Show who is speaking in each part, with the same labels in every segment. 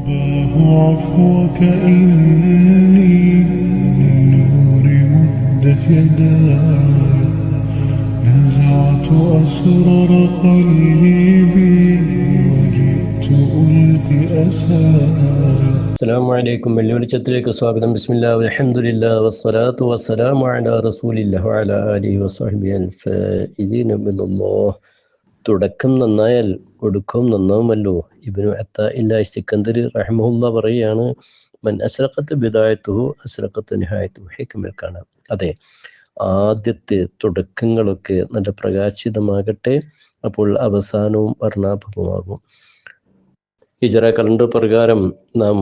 Speaker 1: الله عفوك إني للنور مدت يداي نزعت أسرار قلبي وجئت ألقي أساي
Speaker 2: അസ്സാം വലൈക്കും വെള്ളിവെളിച്ചത്തിലേക്ക് സ്വാഗതം ബിസ്മില്ലാ അൽഹംദുലില്ലാ വസ്സലാത്തു വസ്സലാമു അലാ റസൂലില്ലാഹി വഅലാ ആലിഹി വസ്വഹ്ബിഹി അൽ ഫായിസീന ബില്ലാഹ് തുടക്കം നന്നായാൽ ഒടുക്കം നന്നാവുമല്ലോ. ഇബ്നു അത്താഇല്ല സിക്കന്ദർ റഹ്മുല്ല പറയുകയാണ് മൻ അസ്രഖത്ത് ബിദായത്തുഹു അസ്രഖത്ത് നിഹായത്തുഹു. ഹിക്മിൽ കാണാം. അതെ ആദ്യത്തെ തുടക്കങ്ങളൊക്കെ നല്ല പ്രകാശിതമാകട്ടെ അപ്പോൾ അവസാനവും വർണാഭമാകും ഹിജറ കലണ്ടർ പ്രകാരം നാം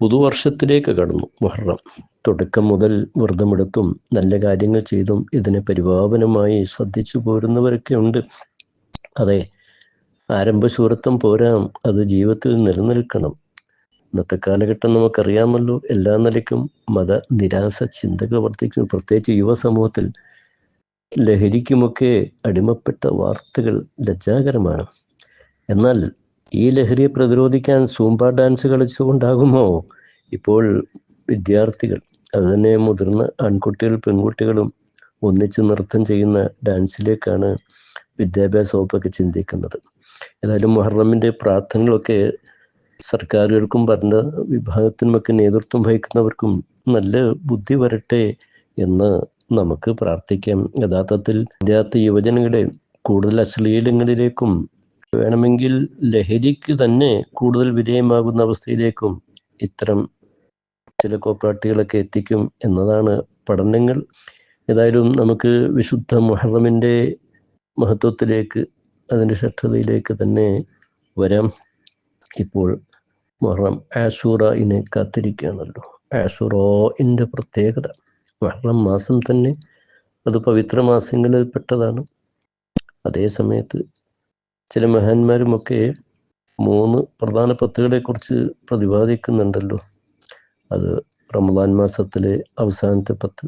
Speaker 2: പുതുവർഷത്തിലേക്ക് കടന്നു മുഹറം. തുടക്കം മുതൽ വ്രതമെടുത്തും നല്ല കാര്യങ്ങൾ ചെയ്തും ഇതിനെ പരിപാവനമായി ശ്രദ്ധിച്ചു പോരുന്നവരൊക്കെ ഉണ്ട്. അതെ ആരംഭശൂരത്വം പോരാം. അത് ജീവിതത്തിൽ നിലനിൽക്കണം. ഇന്നത്തെ കാലഘട്ടം നമുക്കറിയാമല്ലോ എല്ലാ നിലയ്ക്കും മത നിരാശ ചിന്തകൾ വർദ്ധിക്കുന്നു. പ്രത്യേകിച്ച് യുവസമൂഹത്തിൽ ലഹരിക്കുമൊക്കെ അടിമപ്പെട്ട വാർത്തകൾ ലജ്ജാകരമാണ്. എന്നാൽ ഈ ലഹരിയെ പ്രതിരോധിക്കാൻ സൂംബ ഡാൻസ് കളിച്ചുകൊണ്ടാകുമോ? ഇപ്പോൾ വിദ്യാർത്ഥികൾ അതുതന്നെ മുതിർന്ന ആൺകുട്ടികൾ പെൺകുട്ടികളും ഒന്നിച്ച് നൃത്തം ചെയ്യുന്ന ഡാൻസിലേക്കാണ് വിദ്യാഭ്യാസ വകുപ്പൊക്കെ ചിന്തിക്കുന്നത്. ഏതായാലും മുഹറമിന്റെ പ്രാർത്ഥനകളൊക്കെ സർക്കാരുകൾക്കും ഭരണ വിഭാഗത്തിനുമൊക്കെ നേതൃത്വം വഹിക്കുന്നവർക്കും നല്ല ബുദ്ധി വരട്ടെ എന്ന് നമുക്ക് പ്രാർത്ഥിക്കാം. യഥാർത്ഥത്തിൽ വിദ്യാർത്ഥി യുവജനങ്ങളെ കൂടുതൽ അശ്ലീലങ്ങളിലേക്കും വേണമെങ്കിൽ ലഹരിക്ക് തന്നെ കൂടുതൽ വിധേയമാകുന്ന അവസ്ഥയിലേക്കും ഇത്തരം ചില കോപ്പറാട്ടികളൊക്കെ എത്തിക്കും എന്നതാണ് പഠനങ്ങൾ. ഏതായാലും നമുക്ക് വിശുദ്ധ മുഹറമിന്റെ മഹത്വത്തിലേക്ക് അതിന്റെ ശ്രദ്ധതയിലേക്ക് തന്നെ വരാം. ഇപ്പോൾ മുഹറം ആഷൂറയിനെ കാത്തിരിക്കുകയാണല്ലോ. ആഷുറോയിന്റെ പ്രത്യേകത മഹറം മാസം തന്നെ അത് പവിത്ര മാസങ്ങളിൽ പെട്ടതാണ്. അതേ സമയത്ത് ചില മഹാന്മാരുമൊക്കെ മൂന്ന് പ്രധാന പത്തുകളെക്കുറിച്ച് പ്രതിപാദിക്കുന്നുണ്ടല്ലോ. അത് റമദാൻ മാസത്തിലെ അവസാനത്തെ പത്ത്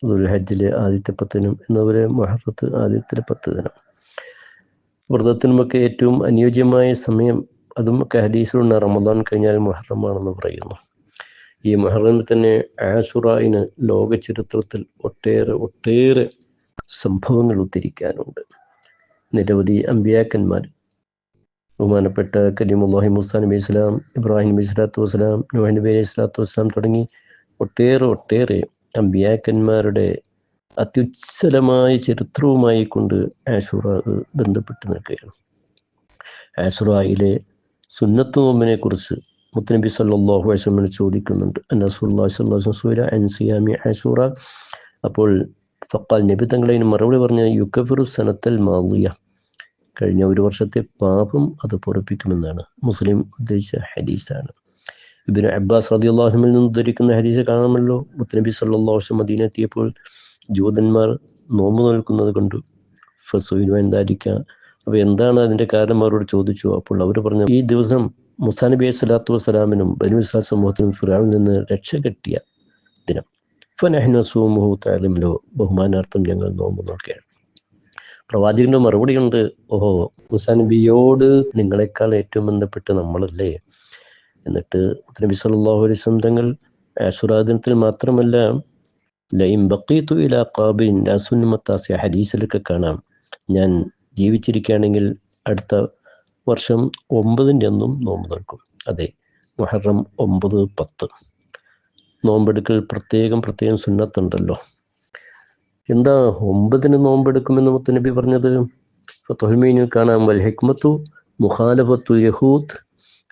Speaker 2: ദുൽ ആദ്യത്തെ പത്ത് ദിനം എന്നവരെ മഹറത്ത് ആദ്യത്തിലെ പത്ത് ദിനം. വ്രതത്തിനുമൊക്കെ ഏറ്റവും അനുയോജ്യമായ സമയം അതും ഹദീസിലുണ്ട് റമദാൻ കഴിഞ്ഞാൽ മുഹറമാണെന്ന് പറയുന്നു. ഈ മുഹറമിൽ തന്നെ ആസുറായിന് ലോക ചരിത്രത്തിൽ ഒട്ടേറെ ഒട്ടേറെ സംഭവങ്ങൾ ഉദ്ധരിക്കാനുണ്ട്. നിരവധി അമ്പിയാക്കന്മാർ ബഹുമാനപ്പെട്ട കലീമുല്ലാഹി മുസാ നബി ഇസ്ലാം ഇബ്രാഹിം നബി സ്വലാത്തു വസ്സലാം നൂഹ് നബി അലൈഹി സ്വലാത്തു വസ്സലാം തുടങ്ങി ഒട്ടേറെ ഒട്ടേറെ അമ്പിയാക്കന്മാരുടെ അത്യുജ്വലമായ ചരിത്രവുമായി കൊണ്ട് ആഷുറ ബന്ധപ്പെട്ട് നിൽക്കുകയാണ്. ആഷുറയിലെ സുന്നത്ത് നോമ്പിനെ കുറിച്ച് മുത്തനബി സല്ലാഹു വസ്ലമിന് ചോദിക്കുന്നുണ്ട്. അൻസിയാമി ആഷുറ? അപ്പോൾ ഫക്കാൽ നബി തങ്ങളതിന് മറുപടി പറഞ്ഞ യുക്കഫിറു സനത്തൽ മാവിയ കഴിഞ്ഞ ഒരു വർഷത്തെ പാപം അത് പൊറപ്പിക്കുമെന്നാണ്. മുസ്ലിം ഉദ്ദേശിച്ച ഹദീസാണ്. ഇബിന് അബ്ബാസ് റതി അള്ളാഹുമിൽ നിന്ന് ഉദ്ധരിക്കുന്ന ഹദീസ് കാണാമല്ലോ. മുത്തനബി സല്ലാഹു മദീന എത്തിയപ്പോൾ ജൂതന്മാർ നോമ്പ് നോൽക്കുന്നത് കണ്ടു. ഫസുവിനു എന്തായിരിക്കുക അപ്പോൾ എന്താണ് അതിന്റെ കാരണം? അവരോട് ചോദിച്ചു. അപ്പോൾ അവർ പറഞ്ഞു ഈ ദിവസം മുസാ നബി സ്വലാത്തു വസ്സലാമിനും ബനു ഇസ്ലാം സമൂഹത്തിനും ഫിറാവിൽ നിന്ന് രക്ഷ കിട്ടിയ ദിനം. ഫനഹ്നസൂമുഹു താലിമിലോ ബഹുമാനാർത്ഥം ഞങ്ങൾ നോമ്പ് നോക്കുകയാണ് പ്രവാചകന്റെ മറുപടിയുണ്ട് ഓഹോ മുസാ നബിയോട് നിങ്ങളെക്കാൾ ഏറ്റവും ബന്ധപ്പെട്ട് നമ്മളല്ലേ? എന്നിട്ട് നബി സല്ലല്ലാഹു അലൈഹി വസല്ലം തങ്ങൾ ആശുറാദിനത്തിൽ മാത്രമല്ല ലൈം ബക്കീത്തു ഇലാ കാബിൻ ലാസുന്നമത്താസിയ ഹദീസിലൊക്കെ കാണാം. ഞാൻ ജീവിച്ചിരിക്കുകയാണെങ്കിൽ അടുത്ത വർഷം ഒമ്പതിന്റെ അന്നും നോമ്പ് നോക്കും അതെ മുഹറം ഒമ്പത് പത്ത്. നോമ്പെടുക്കൽ പ്രത്യേകം പ്രത്യേകം സുന്നത്തുണ്ടല്ലോ. എന്താ ഒമ്പതിന് നോമ്പെടുക്കുമെന്ന് മുത്തനബി പറഞ്ഞത്? തൊഹ്മീനിൽ കാണാം വൽ ഹെക്മത്തു മുഖാലഫത്തു യഹൂദ്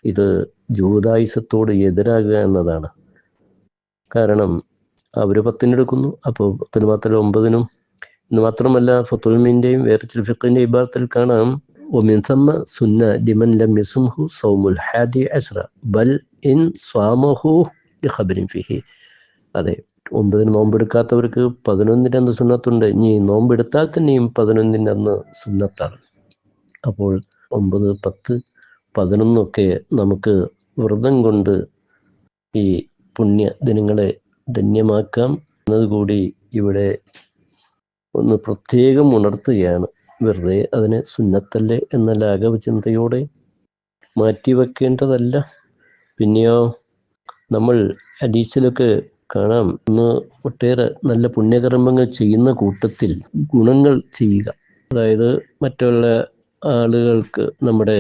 Speaker 2: ഇത് ജൂതായുസത്തോട് എതിരാകുക എന്നതാണ് കാരണം അവർ പത്തിനെടുക്കുന്നു അപ്പോൾ പത്തിന് മാത്രമല്ല ഒമ്പതിനും എന്ന് മാത്രമല്ല ഫത്തുൽമീൻ്റെയും വേറെ ചില ഫിഖിൻ്റെ ഇബാറത്തിൽ കാണാം ومن ثم سنة لمن لم يصمه صوم الحادي عشر بل إن صامه لخبر فيه അതെ ഒമ്പതിന് നോമ്പെടുക്കാത്തവർക്ക് പതിനൊന്നിൻ്റെ അന്ന് സുന്നത്തുണ്ട് ഇനി നോമ്പെടുത്താൽ തന്നെയും പതിനൊന്നിൻ്റെ അന്ന് സുന്നത്താണ് അപ്പോൾ ഒമ്പത് പത്ത് പതിനൊന്നൊക്കെ നമുക്ക് വ്രതം കൊണ്ട് ഈ പുണ്യ ദിനങ്ങളെ ധന്യമാക്കാം. എന്നതുകൂടി ഇവിടെ ഒന്ന് പ്രത്യേകം ഉണർത്തുകയാണ്. വെറുതെ അതിനെ സുന്നത്തല്ലേ എന്ന ലാഘവ ചിന്തയോടെ മാറ്റിവെക്കേണ്ടതല്ല. പിന്നെയോ നമ്മൾ അഡീഷനൊക്കെ കാണാം. ഇന്ന് ഒട്ടേറെ നല്ല പുണ്യകർമ്മങ്ങൾ ചെയ്യുന്ന കൂട്ടത്തിൽ ഗുണങ്ങൾ ചെയ്യുക. അതായത് മറ്റുള്ള ആളുകൾക്ക് നമ്മുടെ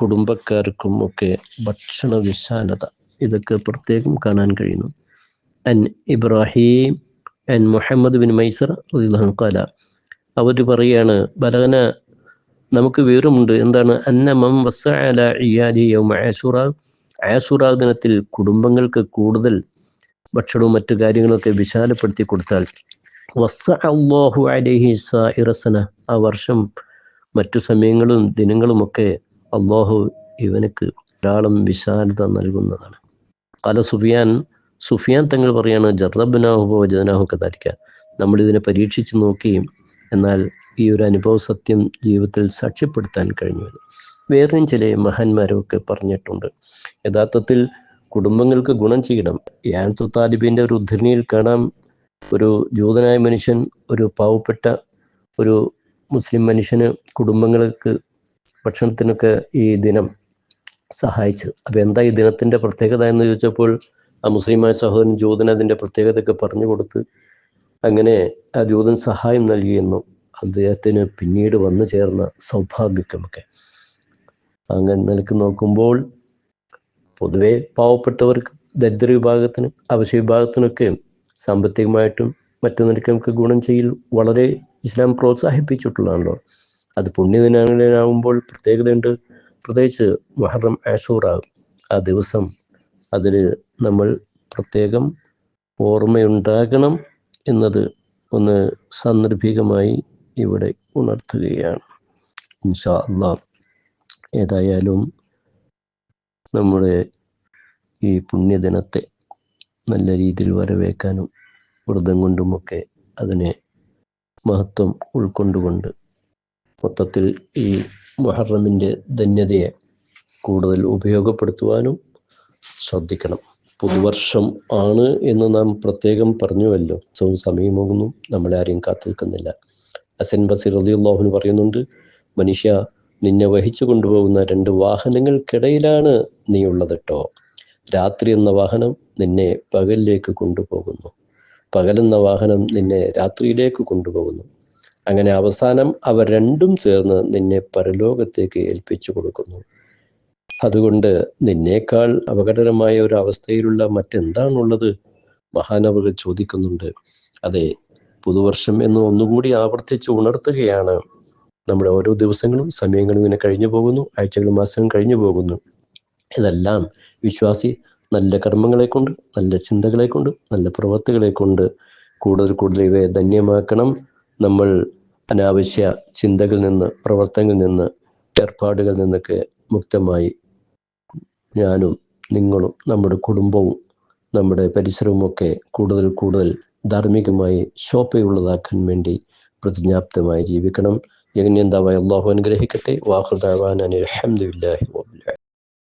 Speaker 2: കുടുംബക്കാർക്കും ഒക്കെ ഭക്ഷണ വിശാലത. ഇതൊക്കെ പ്രത്യേകം കാണാൻ കഴിയുന്നു. അൻ ഇബ്രാഹിം അൻ മുഹമ്മദ് ബിൻ മൈസർ കാല അവർ പറയാണ് ബലകന നമുക്ക് വിവരമുണ്ട്. എന്താണ്? അന്ന മം വസ അല യൗമ ആസുറ. ആസുറ ദിനത്തിൽ കുടുംബങ്ങൾക്ക് കൂടുതൽ ഭക്ഷണവും മറ്റു കാര്യങ്ങളൊക്കെ വിശാലപ്പെടുത്തി കൊടുത്താൽ വസ അള്ളാഹു അലഹി ഇറസന ആ വർഷം മറ്റു സമയങ്ങളും ദിനങ്ങളുമൊക്കെ അള്ളാഹു ഇവനക്ക് ധാരാളം വിശാലത നൽകുന്നതാണ്. പല സുഫിയാൻ സുഫിയാൻ തങ്ങൾ പറയാണ് ജറബനാഹു വജനാഹു കഥാരിക്ക നമ്മളിതിനെ പരീക്ഷിച്ച് നോക്കി എന്നാൽ ഈ ഒരു അനുഭവ സത്യം ജീവിതത്തിൽ സാക്ഷ്യപ്പെടുത്താൻ കഴിഞ്ഞു വേറെയും ചില മഹാന്മാരൊക്കെ പറഞ്ഞിട്ടുണ്ട്. യഥാർത്ഥത്തിൽ കുടുംബങ്ങൾക്ക് ഗുണം ചെയ്യണം. യാൻതു താലിബിന്റെ ഒരു ഉദ്ധരണിയിൽ കാണാം. ഒരു ജൂതനായ മനുഷ്യൻ ഒരു പാവപ്പെട്ട ഒരു മുസ്ലിം മനുഷ്യന് കുടുംബങ്ങൾക്ക് ഭക്ഷണത്തിനൊക്കെ ഈ ദിനം സഹായിച്ചത്. അപ്പോൾ എന്താ ഈ ദിനത്തിന്റെ പ്രത്യേകത എന്ന് ചോദിച്ചപ്പോൾ ആ മുസ്ലിമായ സഹോദരൻ ജൂതൻ അതിന്റെ പ്രത്യേകതയൊക്കെ പറഞ്ഞു കൊടുത്ത് അങ്ങനെ ആ ജൂതൻ സഹായം നൽകിയെന്നും അദ്ദേഹത്തിന് പിന്നീട് വന്നു ചേർന്ന സൗഭാഗ്യമൊക്കെ അങ്ങനെ നിലയ്ക്ക് നോക്കുമ്പോൾ പൊതുവേ പാവപ്പെട്ടവർക്ക് ദരിദ്ര വിഭാഗത്തിനും അവശ്യ വിഭാഗത്തിനൊക്കെ സാമ്പത്തികമായിട്ടും മറ്റു നിലയ്ക്ക് നമുക്ക് ഗുണം ചെയ്യൽ വളരെ ഇസ്ലാം പ്രോത്സാഹിപ്പിച്ചിട്ടുള്ളതാണല്ലോ. അത് പുണ്യദിനങ്ങളിലാകുമ്പോൾ പ്രത്യേകതയുണ്ട്. പ്രത്യേകിച്ച് മഹറം ആഷൂറാകും ആ ദിവസം അതിൽ നമ്മൾ പ്രത്യേകം ഓർമ്മയുണ്ടാകണം എന്നത് ഒന്ന് സന്ദർഭികമായി ഇവിടെ ഉണർത്തുകയാണ്. ഇൻഷാ ഏതായാലും നമ്മുടെ ഈ പുണ്യദിനത്തെ നല്ല രീതിയിൽ വരവേക്കാനും വ്രതം കൊണ്ടുമൊക്കെ അതിനെ മഹത്വം ഉൾക്കൊണ്ടുകൊണ്ട് മൊത്തത്തിൽ ഈ മുഹറമിന്റെ ധന്യതയെ കൂടുതൽ ഉപയോഗപ്പെടുത്തുവാനും ശ്രദ്ധിക്കണം. പുതുവർഷം ആണ് എന്ന് നാം പ്രത്യേകം പറഞ്ഞുവല്ലോ. സൗ സമയമൊന്നും നമ്മളെ ആരെയും കാത്തിരിക്കുന്നില്ല. അസൻ ബസീർ അലിയുള്ളാഹുന് പറയുന്നുണ്ട് മനുഷ്യ നിന്നെ വഹിച്ചു കൊണ്ടുപോകുന്ന രണ്ട് വാഹനങ്ങൾക്കിടയിലാണ് നീ ഉള്ളത് കേട്ടോ രാത്രി എന്ന വാഹനം നിന്നെ പകലിലേക്ക് കൊണ്ടുപോകുന്നു. പകലെന്ന വാഹനം നിന്നെ രാത്രിയിലേക്ക് കൊണ്ടുപോകുന്നു. അങ്ങനെ അവസാനം അവർ രണ്ടും ചേർന്ന് നിന്നെ പരലോകത്തേക്ക് ഏൽപ്പിച്ചു കൊടുക്കുന്നു. അതുകൊണ്ട് നിന്നേക്കാൾ അപകടകരമായ ഒരു അവസ്ഥയിലുള്ള മറ്റെന്താണുള്ളത്? മഹാനവകൾ ചോദിക്കുന്നുണ്ട്. അതെ പുതുവർഷം എന്ന് ഒന്നുകൂടി ആവർത്തിച്ച് ഉണർത്തുകയാണ്. നമ്മുടെ ഓരോ ദിവസങ്ങളും സമയങ്ങളും ഇങ്ങനെ കഴിഞ്ഞു പോകുന്നു. ആഴ്ചകളും മാസങ്ങളും കഴിഞ്ഞു പോകുന്നു. ഇതെല്ലാം വിശ്വാസി നല്ല കർമ്മങ്ങളെ കൊണ്ട് നല്ല ചിന്തകളെ കൊണ്ട് നല്ല പ്രവൃത്തികളെ കൊണ്ട് കൂടുതൽ കൂടുതൽ ഇവയെ ധന്യമാക്കണം. നമ്മൾ അനാവശ്യ ചിന്തകളിൽ നിന്ന് പ്രവർത്തനങ്ങളിൽ നിന്ന് ഏർപ്പാടുകളിൽ നിന്നൊക്കെ മുക്തമായി ഞാനും നിങ്ങളും നമ്മുടെ കുടുംബവും നമ്മുടെ പരിസരവും ഒക്കെ കൂടുതൽ കൂടുതൽ ധാർമ്മികമായി ശോഭയുള്ളതാക്കാൻ വേണ്ടി പ്രതിജ്ഞാപ്തമായി ജീവിക്കണം. എങ്ങനെന്താവായി അള്ളാഹു അനുഗ്രഹിക്കട്ടെ. വാഹുദാവാൻ അനിൽ അഹമ്മദില്ലാഹി